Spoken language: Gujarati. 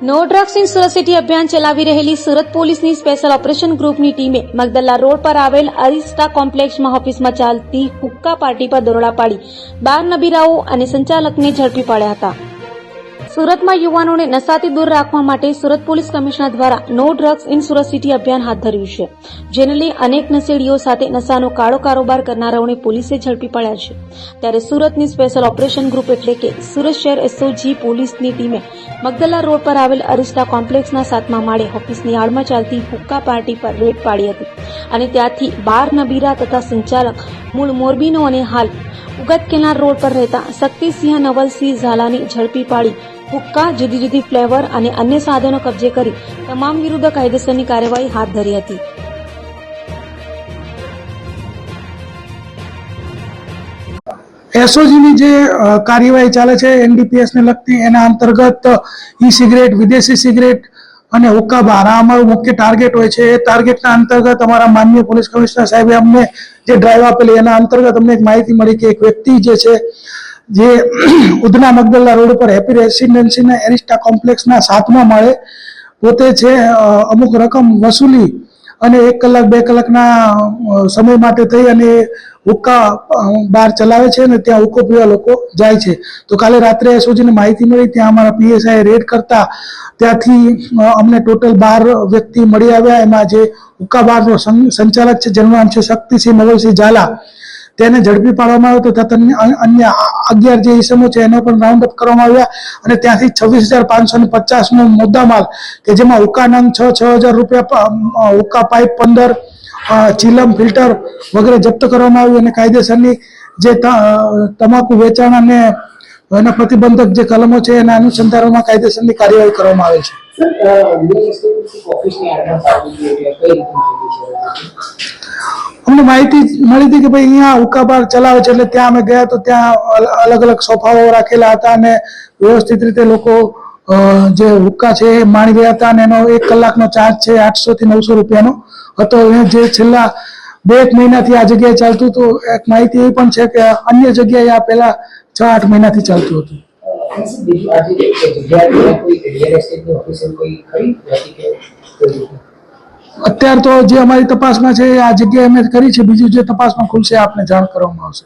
No drugs in Surat city અભિયાન ચલાવી રહેલી સુરત પોલીસની સ્પેશિયલ ઓપરેશન ગ્રુપની ટીમે મગદલ્લા રોડ પર આવેલ અરિસ્ટા કોમ્પ્લેક્ષમાં ઓફિસમાં ચાલતી હુક્કા પાર્ટી પર દરોડા પાડી બાર નબીરાઓ અને સંચાલકને ઝડપી પાડ્યા હતા. સુરતમાં યુવાનોને નશાથી દૂર રાખવા માટે સુરત પોલીસ કમિશનર દ્વારા no drugs in Surat city અભિયાન હાથ ધર્યું છે, જેને લઈ અનેક નશેડીઓ સાથે નશાનો કાળો કારોબાર કરનારાઓને પોલીસે ઝડપી પડ્યા છે. ત્યારે સુરતની સ્પેશિયલ ઓપરેશન ગ્રુપ એટલે કે સુરત શહેર એસઓજી પોલીસની ટીમે મગદલા રોડ પર આવેલ અરિસ્ટા કોમ્પ્લેક્સના સાતમા માળે ઓફિસની આડમાં ચાલતી હુક્કા પાર્ટી પર રેડ પાડી હતી અને ત્યાંથી બાર નબીરા તથા સંચાલક મૂળ મોરબીનો અને હાલ ઉગત કેનાર રોડ પર રહેતા શક્તિસિંહ નવલસિંહ ઝાલાની ઝડપી પાડી હુક્કા જુદી જુદી ફ્લેવર અને અન્ય સાધનો કબજે કરી તમામ વિરુદ્ધ કાયદેસરની કાર્યવાહી હાથ ધરી હતી. એસઓજીની જે કાર્યવાહી ચાલે છે, એનડીપીએસને લગતી, એના અંતર્ગત ઈ સિગરેટ વિદેશી સિગરેટ અને હુક્કા બાર આ અમારું મુખ્ય ટાર્ગેટ હોય છે. એ ટાર્ગેટના અંતર્ગત અમારા માનનીય પોલીસ કમિશનર સાહેબે અમને જે ડ્રાઈવ આપેલી, એના અંતર્ગત અમને એક માહિતી મળી કે એક વ્યક્તિ જે છે જે ઉધના મગદલ્લા રોડ ઉપર હેપી રેસિડેન્સીના એરિસ્ટા કોમ્પ્લેક્સના સાતમા માળે, પોતે છે અમુક રકમ વસૂલી અને એક કલાક, બે કલાકના સમય માટે થઈ અને હુક્કા બહાર ચલાવે છે અને ત્યાં હુક્કો પીવા લોકો જાય છે. તો કાલે રાત્રે એસઓજીને માહિતી મળી, ત્યાં અમારા પીએસઆઈ રેડ કરતા ત્યાંથી અમને ટોટલ બાર વ્યક્તિ મળી આવ્યા. એમાં જે હુક્કા બારનો સંચાલક છે, જેનું નામ છે શક્તિસિંહ નવલસિંહ ઝાલા. તેને ઝડપી પાડવામાં આવ્યો તથા તન્ય અન્ય અગિયાર જે ઈસમો છે એને પણ રાઉન્ડ અપ કરવામાં આવ્યા અને ત્યાંથી છવ્વીસ હજાર પાંચસો ને પચાસ નો મુદ્દામાલ કે જેમાં હુક્કા છ છ હજાર રૂપિયા હુકા પાઇપ પંદર ચીલમ ફિલ્ટર વગેરે જપ્ત કરવામાં આવ્યું અને કાયદેસરની જે તમાકુ વેચાણ અને એના પ્રતિબંધક જે કલમો છે એના અનુસંધાનમાં કાયદેસરની કાર્યવાહી કરવામાં આવે છે. અમને માહિતી મળી હતી કે ભાઈ અહીંયા ઉકાબાર બાર ચલાવે છે એટલે ત્યાં અમે ગયા તો ત્યાં અલગ અલગ સોફાઓ રાખેલા હતા અને વ્યવસ્થિત રીતે લોકો જે હુક્કા છે એ માણી રહ્યા હતા અને એનો એક કલાકનો ચાર્જ છે આઠસો થી નવસો રૂપિયાનો હતો. એ જે છેલ્લા બે એક મહિનાથી આ જગ્યાએ ચાલતું હતું. એક માહિતી એ પણ છે કે અન્ય જગ્યાએ આ પહેલા છ આઠ મહિનાથી ચાલતું હતું. બીજું આજે જે જગ્યા કોઈ રિયલ એસ્ટેટની ઓફિસર કોઈ ખરી? કે? અત્યાર તો જે અમારી તપાસમાં છે આ જગ્યાએ અમે કરી છે. બીજું જે તપાસમાં ખુલશે, આપને જાણ કરવામાં આવશે.